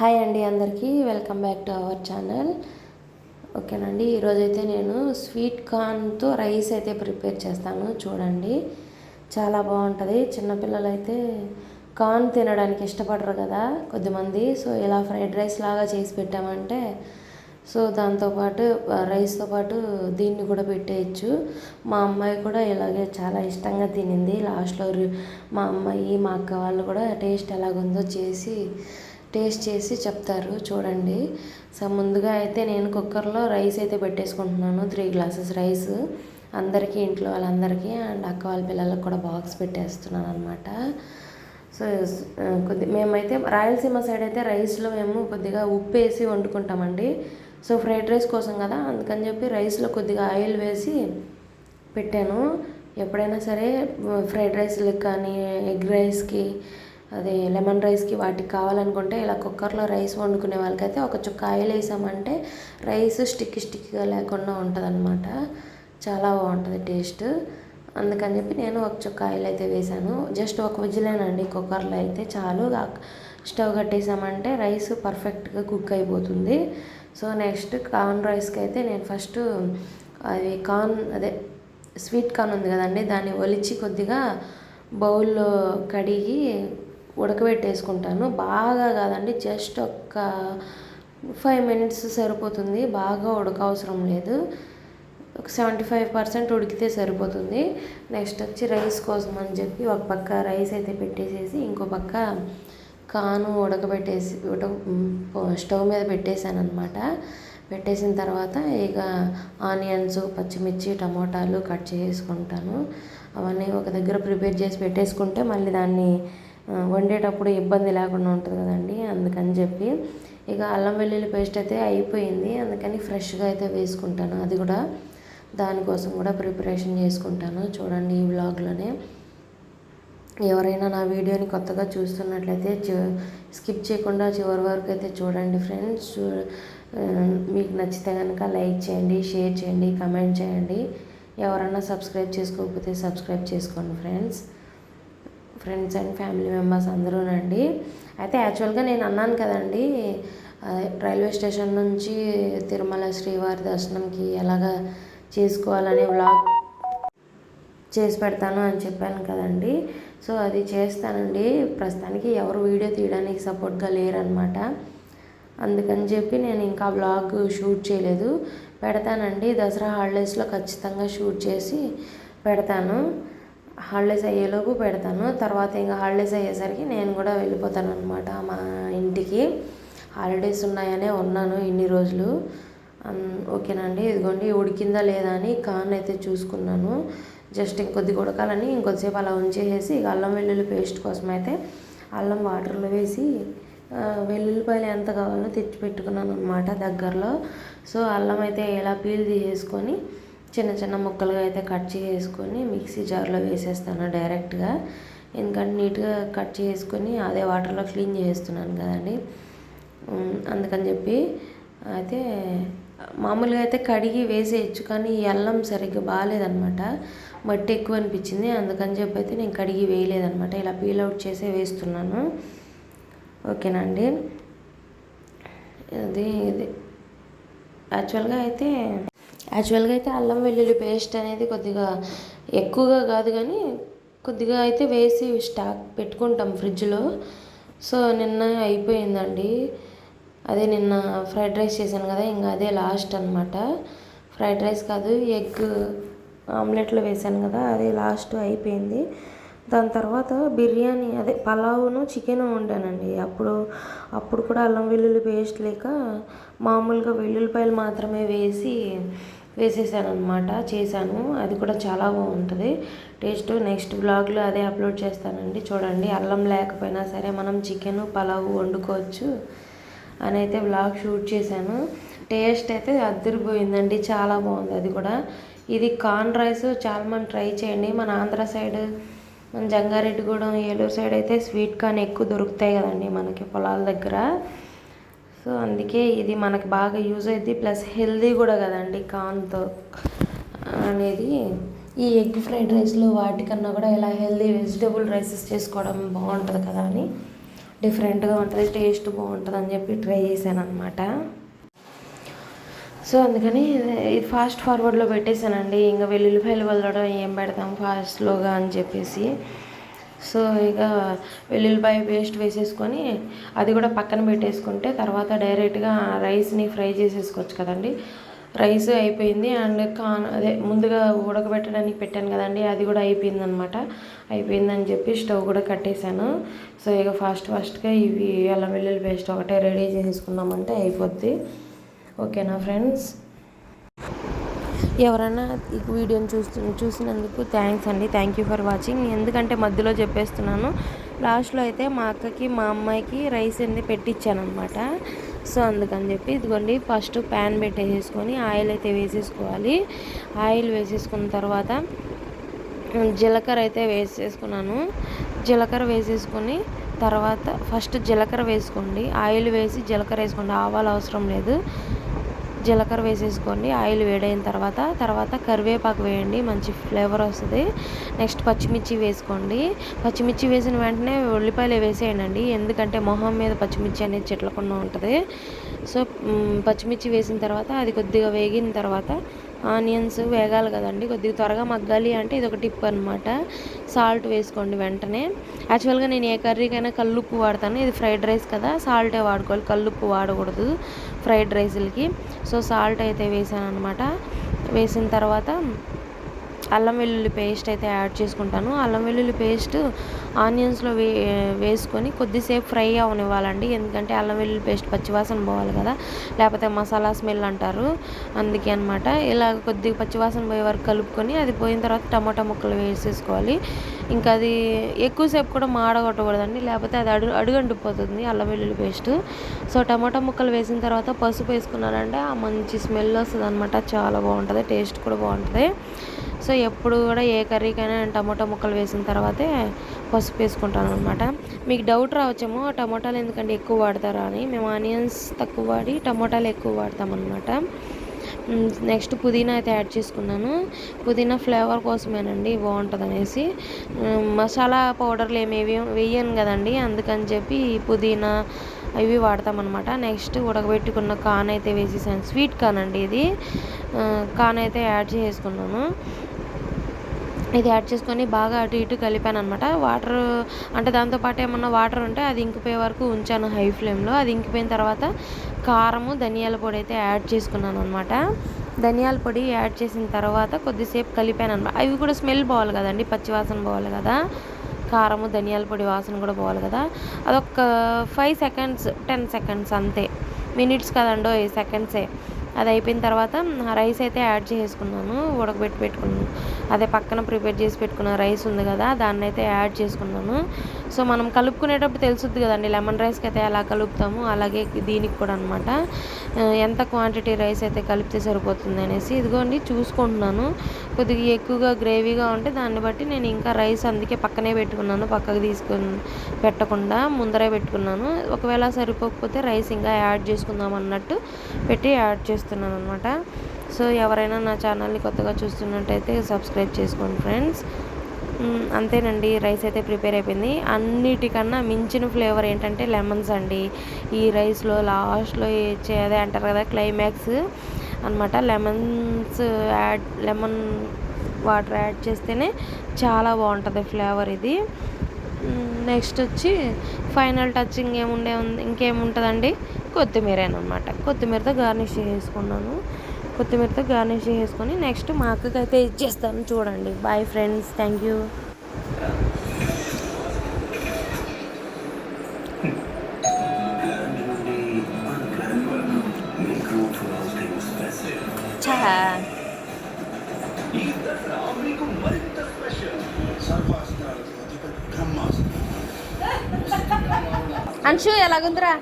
Hi అండి అందరికీ. Welcome back to our channel. ఓకేనండి ఈరోజైతే నేను స్వీట్ కార్న్తో రైస్ అయితే ప్రిపేర్ చేస్తాను చూడండి. చాలా బాగుంటుంది. చిన్నపిల్లలు అయితే కార్న్ తినడానికి ఇష్టపడరు కదా కొద్దిమంది. సో ఇలా ఫ్రైడ్ రైస్ లాగా చేసి పెట్టామంటే సో దాంతోపాటు రైస్తో పాటు దీన్ని కూడా పెట్టేయచ్చు. మా అమ్మాయి కూడా ఇలాగే చాలా ఇష్టంగా తినింది. లాస్ట్లో మా అమ్మాయి మా అక్క వాళ్ళు కూడా టేస్ట్ ఎలాగుందో చేసి టేస్ట్ చేసి చెప్తారు. చూడండి. సో ముందుగా అయితే నేను కుక్కర్లో రైస్ అయితే పెట్టేసుకుంటున్నాను. Three glasses rice. అందరికీ ఇంట్లో వాళ్ళందరికీ అండ్ అక్క వాళ్ళ పిల్లలకు కూడా బాక్స్ పెట్టేస్తున్నాను అనమాట సో కొద్ది మేమైతే రాయలసీమ సైడ్ అయితే రైస్లో మేము కొద్దిగా ఉప్పు వేసి వండుకుంటామండి. సో ఫ్రైడ్ రైస్ కోసం కదా? అందుకని చెప్పి రైస్లో కొద్దిగా ఆయిల్ వేసి పెట్టాను. ఎప్పుడైనా సరే ఫ్రైడ్ రైస్లకు కానీ ఎగ్ రైస్కి అదే లెమన్ రైస్కి వాటికి కావాలనుకుంటే ఇలా కుక్కర్లో రైస్ వండుకునే వాళ్ళకైతే ఒక చుక్క ఆయిల్ వేసామంటే రైస్ స్టిక్ స్టిక్గా లేకుండా ఉంటుందన్నమాట. చాలా బాగుంటుంది టేస్ట్. అందుకని చెప్పి నేను ఒక చుక్క ఆయిల్ అయితే వేసాను. జస్ట్ ఒక విజిలేనండి కుక్కర్లో అయితే చాలు. స్టవ్ కట్టేసామంటే రైస్ పర్ఫెక్ట్గా కుక్ అయిపోతుంది. సో నెక్స్ట్ కార్న్ రైస్కి అయితే నేను ఫస్ట్ అది కార్న్ అదే స్వీట్ కార్న్ ఉంది కదండి దాన్ని ఒలిచి కొద్దిగా బౌల్లో కడిగి ఉడకబెట్టేసుకుంటాను. బాగా కాదండి జస్ట్ ఒక ఫైవ్ మినిట్స్ సరిపోతుంది. బాగా ఉడక అవసరం లేదు. ఒక సెవెంటీ ఫైవ్ పర్సెంట్ ఉడికితే సరిపోతుంది. నెక్స్ట్ వచ్చి రైస్ కోసం అని చెప్పి ఒక పక్క రైస్ అయితే పెట్టేసేసి ఇంకో పక్క కాను ఉడకబెట్టేసి ఉడక స్టవ్ మీద పెట్టేశాను అనమాట పెట్టేసిన తర్వాత ఇక ఆనియన్స్ పచ్చిమిర్చి టమోటాలు కట్ చేసుకుంటాను. అవన్నీ ఒక దగ్గర ప్రిపేర్ చేసి పెట్టేసుకుంటే మళ్ళీ దాన్ని వండేటప్పుడు ఇబ్బంది లేకుండా ఉంటుంది కదండి అందుకని చెప్పి ఇక అల్లం వెల్లుల్లి పేస్ట్ అయితే అయిపోయింది అందుకని ఫ్రెష్గా అయితే వేసుకుంటాను. అది కూడా దానికోసం కూడా ప్రిపరేషన్ చేసుకుంటాను. చూడండి ఈ వ్లాగ్లోనే. ఎవరైనా నా వీడియోని కొత్తగా చూస్తున్నట్లయితే స్కిప్ చేయకుండా చివరి వరకు అయితే చూడండి ఫ్రెండ్స్. మీకు నచ్చితే కనుక లైక్ చేయండి షేర్ చేయండి కమెంట్ చేయండి. ఎవరైనా సబ్స్క్రైబ్ చేసుకోకపోతే సబ్స్క్రైబ్ చేసుకోండి friends. Friends and family members అందరూనండి. అయితే యాక్చువల్గా నేను అన్నాను కదండి రైల్వే స్టేషన్ నుంచి తిరుమల శ్రీవారి దర్శనంకి ఎలాగా చేసుకోవాలనే వ్లాగ్ చేసి పెడతాను అని చెప్పాను కదండి. సో అది చేస్తానండి. ప్రస్తుతానికి ఎవరు వీడియో తీయడానికి సపోర్ట్గా లేరనమాట. అందుకని చెప్పి నేను ఇంకా వ్లాగ్ షూట్ చేయలేదు. పెడతానండి. దసరా హాలిడేస్లో ఖచ్చితంగా షూట్ చేసి పెడతాను. హాలిడేస్ అయ్యేలోపు పెడతాను. తర్వాత ఇంకా హాలిడేస్ అయ్యేసరికి నేను కూడా వెళ్ళిపోతాను అనమాట మా ఇంటికి. హాలిడేస్ ఉన్నాయనే ఉన్నాను ఇన్ని రోజులు. ఓకేనండి. ఇదిగోండి ఉడికిందా లేదా అని కాన్ అయితే చూసుకున్నాను. జస్ట్ ఇంకొద్ది ఉడకాలని ఇంకొద్దిసేపు అలా ఉంచేసేసి ఇక అల్లం వెల్లుల్లి పేస్ట్ కోసం అయితే అల్లం వాటర్లో వేసి వెల్లుల్లిపాయలు ఎంత కావాలో తెచ్చి పెట్టుకున్నాను అనమాట దగ్గరలో. సో అల్లం అయితే ఎలా పీల్ తీసేసుకొని చిన్న చిన్న ముక్కలుగా అయితే కట్ చేసుకొని మిక్సీ జార్లో వేసేస్తాను డైరెక్ట్గా. ఎందుకంటే నీట్గా కట్ చేసుకొని అదే వాటర్లో క్లీన్ చేస్తున్నాను కదండి. అందుకని చెప్పి అయితే మామూలుగా అయితే కడిగి వేసేయచ్చు కానీ ఈ అల్లం సరిగ్గా బాగాలేదనమాట. మట్టి ఎక్కువ అనిపించింది అందుకని చెప్పి అయితే నేను కడిగి వేయలేదనమాట. ఇలా పీల్ అవుట్ చేసే వేస్తున్నాను. ఓకేనండి ఇది ఇది. యాక్చువల్గా అయితే యాక్చువల్గా అయితే అల్లం వెల్లుల్లి పేస్ట్ అనేది కొద్దిగా ఎక్కువగా కాదు కానీ కొద్దిగా అయితే వేసి స్టాక్ పెట్టుకుంటాం ఫ్రిడ్జ్లో. సో నిన్న అయిపోయిందండి. అదే నిన్న ఫ్రైడ్ రైస్ చేశాను కదా ఇంకా అదే లాస్ట్ అనమాట ఫ్రైడ్ రైస్ కాదు ఎగ్ ఆమ్లెట్లో వేసాను కదా అదే లాస్ట్ అయిపోయింది. దాని తర్వాత బిర్యానీ అదే పలావును చికెన్ వండానండి. అప్పుడు అప్పుడు కూడా అల్లం వెల్లుల్లి పేస్ట్ లేక మామూలుగా వెల్లుల్లిపాయలు మాత్రమే వేసి వేసేసాను అనమాట చేశాను. అది కూడా చాలా బాగుంటుంది. టేస్ట్ నెక్స్ట్ బ్లాగ్లో అదే అప్లోడ్ చేస్తానండి. చూడండి అల్లం లేకపోయినా సరే మనం చికెన్ పలావు వండుకోవచ్చు అని అయితే బ్లాగ్ షూట్ చేశాను. టేస్ట్ అయితే అద్దరిపోయిందండి. చాలా బాగుంది అది కూడా. ఇది కార్న్ రైస్ చాలా మంది ట్రై చేయండి. మన ఆంధ్ర సైడ్ మన జంగారెడ్డిగూడెం ఏలూరు సైడ్ అయితే స్వీట్ కార్న్ ఎక్కువ దొరుకుతాయి కదండి మనకి పొలాల దగ్గర. సో అందుకే ఇది మనకు బాగా యూజ్ అవుతుంది ప్లస్ హెల్దీ కూడా కదండి కార్న్తో అనేది. ఈ ఎగ్ ఫ్రైడ్ రైస్లు వాటికన్నా కూడా ఇలా హెల్దీ వెజిటేబుల్ రైసెస్ చేసుకోవడం బాగుంటుంది కదా అని. డిఫరెంట్గా ఉంటుంది టేస్ట్ బాగుంటుంది అని చెప్పి ట్రై చేశాను అనమాట సో అందుకని ఇది ఫాస్ట్ ఫార్వర్డ్లో పెట్టేశానండి. ఇంకా వెల్లుల్లిపాయలు వదలడం ఏం పెడతాం ఫాస్ట్లోగా అని చెప్పేసి. సో ఇక వెల్లుల్లిపాయ పేస్ట్ వేసేసుకొని అది కూడా పక్కన పెట్టేసుకుంటే తర్వాత డైరెక్ట్గా రైస్ని ఫ్రై చేసేసుకోవచ్చు కదండి. రైస్ అయిపోయింది అండ్ కాన్ అదే ముందుగా ఉడకబెట్టడానికి పెట్టాను కదండి. అది కూడా అయిపోయింది అనమాట అయిపోయిందని చెప్పి స్టవ్ కూడా కట్టేశాను. సో ఇక ఫాస్ట్ ఫాస్ట్గా ఇవి అల్లం వెల్లుల్లి పేస్ట్ ఒకటే రెడీ చేసేసుకున్నామంటే అయిపోద్ది. ఓకేనా ఫ్రెండ్స్? ఎవరైనా ఈ వీడియోని చూస్తు చూసినందుకు థ్యాంక్స్ అండి. Thank you for watching. ఎందుకంటే మధ్యలో చెప్పేస్తున్నాను. లాస్ట్లో అయితే మా అక్కకి మా అమ్మాయికి రైస్ అనేది పెట్టించాను అనమాట సో అందుకని చెప్పి ఇదిగోండి ఫస్ట్ ప్యాన్ పెట్టేసేసుకొని ఆయిల్ అయితే వేసేసుకోవాలి. ఆయిల్ వేసేసుకున్న తర్వాత జీలకర్ర అయితే వేసేసుకున్నాను. జీలకర్ర వేసేసుకొని తర్వాత ఫస్ట్ జీలకర్ర వేసుకోండి. ఆయిల్ వేసి జీలకర్ర వేసుకోండి. ఆవాలు అవసరం లేదు. జీలకర్ర వేసేసుకోండి. ఆయిల్ వేడైన తర్వాత తర్వాత కరివేపాకు వేయండి. మంచి ఫ్లేవర్ వస్తుంది. నెక్స్ట్ పచ్చిమిర్చి వేసుకోండి. పచ్చిమిర్చి వేసిన వెంటనే ఉల్లిపాయలు వేసేయండి ఎందుకంటే మొహం మీద పచ్చిమిర్చి అనేది చెట్లకుండా ఉంటుంది. సో పచ్చిమిర్చి వేసిన తర్వాత అది కొద్దిగా వేగిన తర్వాత ఆనియన్స్ వేగాలి కదండి కొద్దిగా త్వరగా మగ్గాలి అంటే ఇది ఒక టిప్ అనమాట సాల్ట్ వేసుకోండి వెంటనే. యాక్చువల్గా నేను ఏ కర్రీకైనా కల్లుప్పు వాడతాను ఇది ఫ్రైడ్ రైస్ కదా సాల్టే వాడుకోవాలి కల్లుప్పు వాడకూడదు ఫ్రైడ్ రైస్లకి. సో సాల్ట్ అయితే వేసాను అనమాట వేసిన తర్వాత అల్లం వెల్లుల్లి పేస్ట్ అయితే యాడ్ చేసుకుంటాను. అల్లం వెల్లుల్లి పేస్ట్ ఆనియన్స్లో వే వేసుకొని కొద్దిసేపు ఫ్రై అవనివ్వాలండి. ఎందుకంటే అల్లం వెల్లుల్లి పేస్ట్ పచ్చివాసన పోవాలి కదా. లేకపోతే మసాలా స్మెల్ అంటారు. అందుకే అనమాట ఇలా కొద్దిగా పచ్చివాసన పోయే వరకు కలుపుకొని అది పోయిన తర్వాత టమాటా ముక్కలు వేసేసుకోవాలి. ఇంకా అది ఎక్కువసేపు కూడా మాడగొట్టకూడదండి. లేకపోతే అది అడుగు అడుగంటిపోతుంది అల్లం వెల్లుల్లి పేస్ట్. సో టమాటా ముక్కలు వేసిన తర్వాత పసుపు వేసుకున్నారంటే ఆ మంచి స్మెల్ వస్తుంది అనమాట చాలా బాగుంటుంది. టేస్ట్ కూడా బాగుంటుంది. సో ఎప్పుడు కూడా ఏ కర్రీకైనా నేను టమోటా ముక్కలు వేసిన తర్వాతే పసుపు వేసుకుంటాను అనమాట మీకు డౌట్ రావచ్చేమో టమాటాలు ఎందుకంటే ఎక్కువ వాడతారా అని. మేము ఆనియన్స్ తక్కువ వాడి టమాటాలు ఎక్కువ వాడతాం అనమాట నెక్స్ట్ పుదీనా అయితే యాడ్ చేసుకున్నాను. పుదీనా ఫ్లేవర్ కోసమేనండి బాగుంటుంది అనేసి మసాలా పౌడర్లు ఏమి వేయను కదండి. అందుకని చెప్పి పుదీనా ఇవి వాడతామన్నమాట నెక్స్ట్ ఉడకబెట్టుకున్న కాన్ అయితే వేసేసాను. స్వీట్ కాన్ అండి ఇది. కాన్ అయితే యాడ్ చేసుకున్నాను. ఇది యాడ్ చేసుకొని బాగా అటు ఇటు కలిపాను అనమాట వాటర్ అంటే దాంతోపాటు ఏమన్నా వాటర్ ఉంటే అది ఇంకిపోయే వరకు ఉంచాను హై ఫ్లేమ్లో. అది ఇంకిపోయిన తర్వాత కారము ధనియాల పొడి అయితే యాడ్ చేసుకున్నాను అనమాట ధనియాల పొడి యాడ్ చేసిన తర్వాత కొద్దిసేపు కలిపాను అనమాట అవి కూడా స్మెల్ పోవాలి కదండి పచ్చివాసన పోవాలి కదా. కారము ధనియాల పొడి వాసన కూడా పోవాలి కదా. అదొక ఫైవ్ సెకండ్స్ టెన్ సెకండ్స్ అంతే. మినిట్స్ కదండో సెకండ్సే. అది అయిపోయిన తర్వాత రైస్ అయితే యాడ్ చేసుకున్నాను. ఉడకబెట్టి పెట్టుకున్నాను. అదే పక్కన ప్రిపేర్ చేసి పెట్టుకున్న రైస్ ఉంది కదా దాన్ని అయితే యాడ్ చేసుకున్నాను. సో మనం కలుపుకునేటప్పుడు తెలుసుద్ది కదండి లెమన్ రైస్కి అయితే ఎలా కలుపుతాము అలాగే దీనికి కూడా అనమాట ఎంత క్వాంటిటీ రైస్ అయితే కలిపితే సరిపోతుంది అనేసి ఇదిగోండి చూసుకుంటున్నాను. కొద్దిగా ఎక్కువగా గ్రేవీగా ఉంటే దాన్ని బట్టి నేను ఇంకా రైస్ అందుకే పక్కనే పెట్టుకున్నాను పక్కకు తీసుకొని పెట్టకుండా ముందరే పెట్టుకున్నాను. ఒకవేళ సరిపోకపోతే రైస్ ఇంకా యాడ్ చేసుకుందాం అన్నట్టు పెట్టి యాడ్ చేస్తున్నాను అనమాట సో ఎవరైనా నా ఛానల్ని కొత్తగా చూస్తున్నట్టయితే సబ్స్క్రైబ్ చేసుకోండి ఫ్రెండ్స్ అంతేనండి రైస్ అయితే ప్రిపేర్ అయిపోయింది. అన్నిటికన్నా మించిన ఫ్లేవర్ ఏంటంటే లెమన్స్ అండి. ఈ రైస్లో లాస్ట్లో అదే అంటారు కదా క్లైమాక్స్ అనమాట lemons add lemon water add చేస్తేనే చాలా బాగుంటుంది ఫ్లేవర్ ఇది. నెక్స్ట్ వచ్చి ఫైనల్ టచ్ ఇంకేముండే ఉంది ఇంకేముంటుందండి? కొత్తిమీర అనమాట కొత్తిమీరతో గార్నిష్ చేసుకున్నాను. కొత్తిమీరతో గార్నిష్ చేసుకొని నెక్స్ట్ మా అక్కకి అయితే ఇచ్చేస్తాను చూడండి. Bye friends thank you Anshu ఎలాగుందిరా?